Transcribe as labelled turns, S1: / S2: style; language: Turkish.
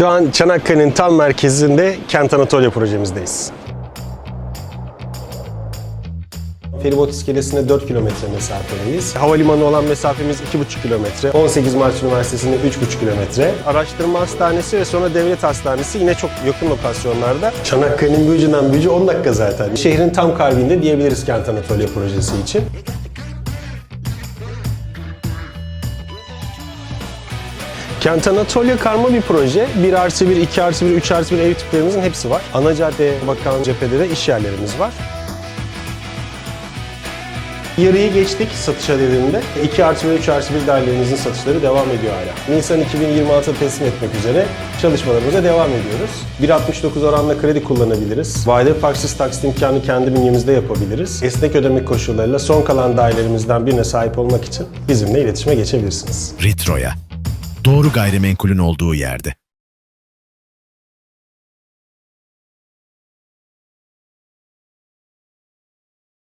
S1: Şu an Çanakkale'nin tam merkezinde Kent Anatolia projemizdeyiz. Feribot iskelesine 4 kilometre mesafedeyiz. Havalimanı olan mesafemiz 2,5 kilometre. 18 Mart Üniversitesi'nde 3,5 kilometre. Araştırma Hastanesi ve sonra Devlet Hastanesi yine çok yakın lokasyonlarda. Çanakkale'nin bir ucu 10 dakika zaten. Şehrin tam kalbinde diyebiliriz Kent Anatolia projesi için. Kent Anatolia karma bir proje. 1 artı 1, 2 artı 1, 3 artı 1 ev tiplerimizin hepsi var. Ana caddeye bakan cephede de iş yerlerimiz var. Yarıyı geçtik satışa dediğimde. 2 artı 1, 3 artı 1 dairelerimizin satışları devam ediyor hala. Nisan 2026'da teslim etmek üzere çalışmalarımıza devam ediyoruz. 1.69 oranla kredi kullanabiliriz. Vade farksız taksit imkanı kendi bünyemizde yapabiliriz. Esnek ödeme koşullarıyla son kalan dairelerimizden birine sahip olmak için bizimle iletişime geçebilirsiniz.
S2: Ritro'ya. Doğru gayrimenkulün olduğu yerde.